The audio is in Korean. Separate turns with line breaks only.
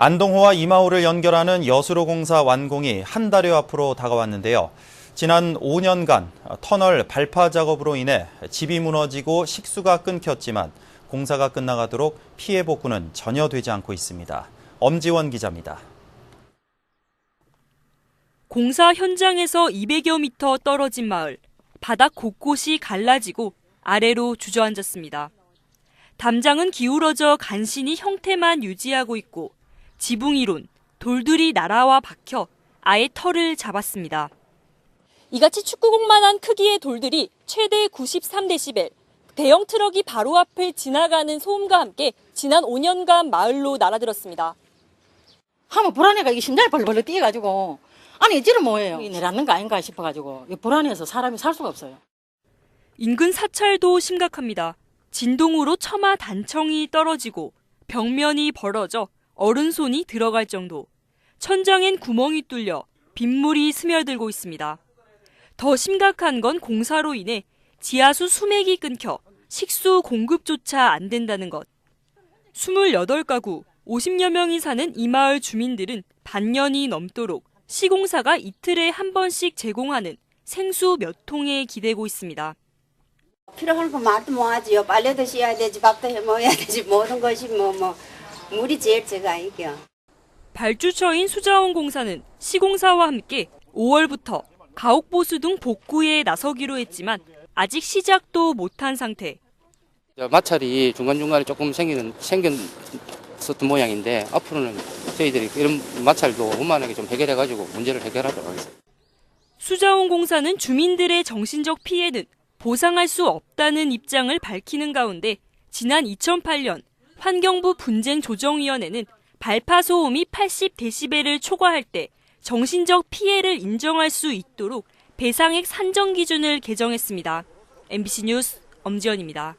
안동호와 이마호를 연결하는 여수로 공사 완공이 한 달여 앞으로 다가왔는데요. 지난 5년간 터널 발파 작업으로 인해 집이 무너지고 식수가 끊겼지만 공사가 끝나가도록 피해 복구는 전혀 되지 않고 있습니다. 엄지원 기자입니다.
공사 현장에서 200여 미터 떨어진 마을. 바닥 곳곳이 갈라지고 아래로 주저앉았습니다. 담장은 기울어져 간신히 형태만 유지하고 있고 지붕 이론, 돌들이 날아와 박혀 아예 털을 잡았습니다. 이같이 축구공만한 크기의 돌들이 최대 93데시벨, 대형 트럭이 바로 앞을 지나가는 소음과 함께 지난 5년간 마을로 날아들었습니다.
하면 불안해가 이게 심장이 벌벌 뛰어가지고 아니 이지는 뭐예요? 이 내려앉는 거 아닌가 싶어가지고 이 불안해서 사람이 살 수가 없어요.
인근 사찰도 심각합니다. 진동으로 처마 단청이 떨어지고 벽면이 벌어져 어른 손이 들어갈 정도. 천장엔 구멍이 뚫려 빗물이 스며들고 있습니다. 더 심각한 건 공사로 인해 지하수 수맥이 끊겨 식수 공급조차 안 된다는 것. 28가구 50여 명이 사는 이 마을 주민들은 반년이 넘도록 시공사가 이틀에 한 번씩 제공하는 생수 몇 통에 기대고 있습니다.
필요한 거 말도 뭐 하지요. 빨래도 씻어야 되지, 밥도 해 먹어야 되지, 모든 것이 뭐, 뭐, 물이 제일 제가 이겨.
발주처인 수자원 공사는 시공사와 함께 5월부터 가옥보수 등 복구에 나서기로 했지만 아직 시작도 못한 상태.
저 마찰이 중간중간에 조금 생기는, 생겼었던 모양인데, 앞으로는 저희들이 이런 마찰도 원만하게 좀 해결해가지고 문제를 해결하도록 하겠습니다.
수자원 공사는 주민들의 정신적 피해는 보상할 수 없다는 입장을 밝히는 가운데 지난 2008년 환경부 분쟁 조정위원회는 발파 소음이 80데시벨을 초과할 때 정신적 피해를 인정할 수 있도록 배상액 산정 기준을 개정했습니다. MBC 뉴스 엄지연입니다.